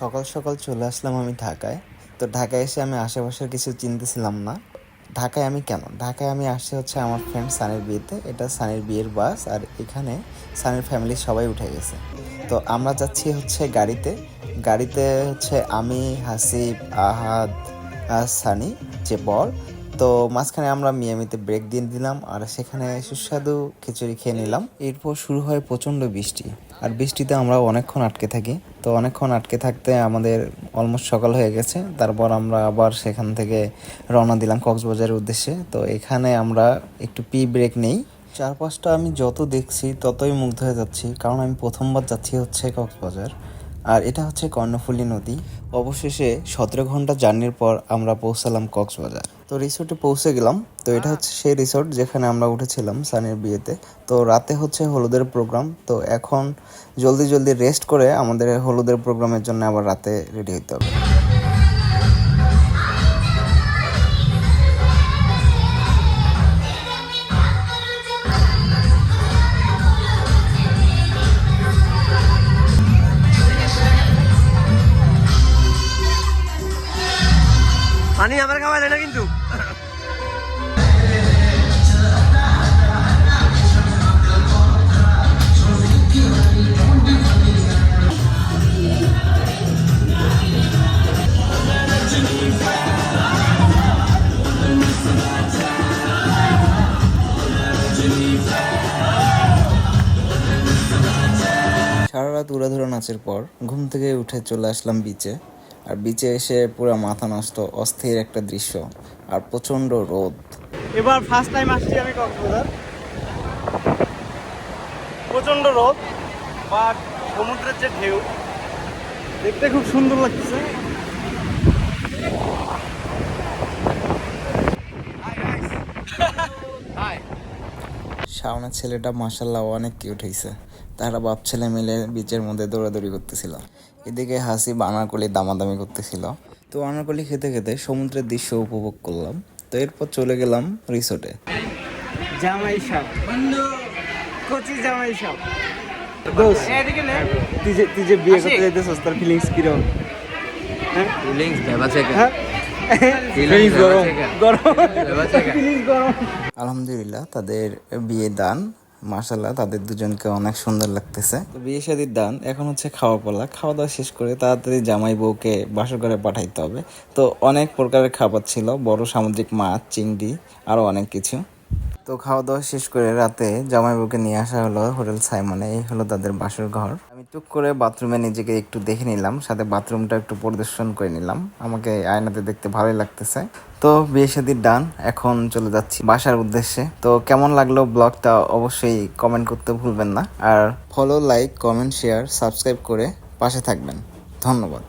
সকাল সকাল চলে আসলাম আমি ঢাকায়। তো ঢাকায় এসে আমি আশেপাশের কিছু চিনতেছিলাম না। ঢাকায় আমি কেন? ঢাকায় আমি আসছি হচ্ছে আমার ফ্রেন্ড সানির বিয়েতে। এটা সানির বিয়ের বাস আর এখানে সানির ফ্যামিলির সবাই উঠে গেছে। তো আমরা যাচ্ছি হচ্ছে গাড়িতে। গাড়িতে হচ্ছে আমি, হাসিব, আহাদ সানি, যে বর। তো মাঝখানে আমরা মিয়ামিতে ব্রেক দিয়ে দিলাম আর সেখানে সুস্বাদু খিচুড়ি খেয়ে নিলাম। এরপর শুরু হয় প্রচণ্ড বৃষ্টি আর বৃষ্টিতে আমরা অনেকক্ষণ আটকে থাকি। তো অনেকক্ষণ আটকে থাকতে আমাদের অলমোস্ট সকাল হয়ে গেছে। তারপর আমরা আবার সেখান থেকে রওনা দিলাম কক্সবাজারের উদ্দেশ্যে। তো এখানে আমরা একটু পি ব্রেক নেই। চারপাশটা আমি যত দেখছি ততই মুগ্ধ হয়ে যাচ্ছি। কারণ আমি প্রথমবার যাচ্ছি হচ্ছে কক্সবাজার। আর এটা হচ্ছে কর্ণফুলী নদী। অবশেষে সতেরো ঘণ্টা জার্নির পর আমরা পৌঁছালাম কক্সবাজার। তো রিসোর্টে পৌঁছে গেলাম। তো এটা হচ্ছে সেই রিসোর্ট যেখানে আমরা উঠেছিলাম সানির বিয়েতে। তো রাতে হচ্ছে হলুদের প্রোগ্রাম। তো এখন জলদি জলদি রেস্ট করে আমাদের হলুদের প্রোগ্রামের জন্য আবার রাতে রেডি হতে হবে। পানি আমার খাওয়া যায় না কিন্তু। সারা রাত উড়াধুরা নাচের পর ঘুম থেকে উঠে চলে আসলাম বিচে আর বিচে এসে পুরো মাথা নষ্ট অস্থির একটা দৃশ্য আর প্রচণ্ড রোদ। এবার ফার্স্ট টাইম আসছি আমি কক্সবাজার। প্রচণ্ড রোদ বাট সমুদ্রের যে ঢেউ দেখতে খুব সুন্দর লাগছে। শাওনের ছেলেটা মাসাল্লাহ অনেক কিউট হয়েছে তারা বাপ ছেলে মিলে বিচের মধ্যে দৌড়াদৌড়ি করতেছিল। এদিকে হাসি আনারকলি দামাদামি করতেছিল। তো আনারকলি খেতে খেতে সমুদ্রের দৃশ্য উপভোগ করলাম। তো এরপর চলে গেলাম রিসোর্টে জামাই সাপ। কচি জামাই সাপ। তুই যে তুই যে বিয়ে করতে যাইতেছিস তার ফিলিংস কীরকম হ্যাঁ? ফিলিংস হ্যাঁ? আলহামদুলিল্লাহ তাদের বিয়ে দান মার্শাল্লাহ তাদের দুজনকে অনেক সুন্দর লাগতেছে। তো বিয়ে শাদির দান, এখন হচ্ছে খাওয়া পালা। খাওয়া দাওয়া শেষ করে তাড়াতাড়ি জামাই বউকে বাসর ঘরে পাঠাইতে হবে। তো অনেক প্রকারের খাবার ছিল, বড় সামুদ্রিক মাছ, চিংড়ি আরও অনেক কিছু। তো খাওয়া দাওয়া শেষ করে রাতে জামাই বউকে নিয়ে আসা হলো হোটেল সাইমনে, এই হলো তাদের বাসর ঘর। টুক করে বাথরুমে নিজেকে একটু দেখে নিলাম, সাথে বাথরুমটা একটু পরিদর্শন করে নিলাম। আমাকে আয়নাতে দেখতে ভালোই লাগতেছে। তো বিয়ে সাদির ডান, এখন চলে যাচ্ছি বাসার উদ্দেশ্যে। তো কেমন লাগল ব্লগটা অবশ্যই কমেন্ট করতে ভুলবেন না। আর follow like comment share subscribe করে পাশে থাকবেন। ধন্যবাদ।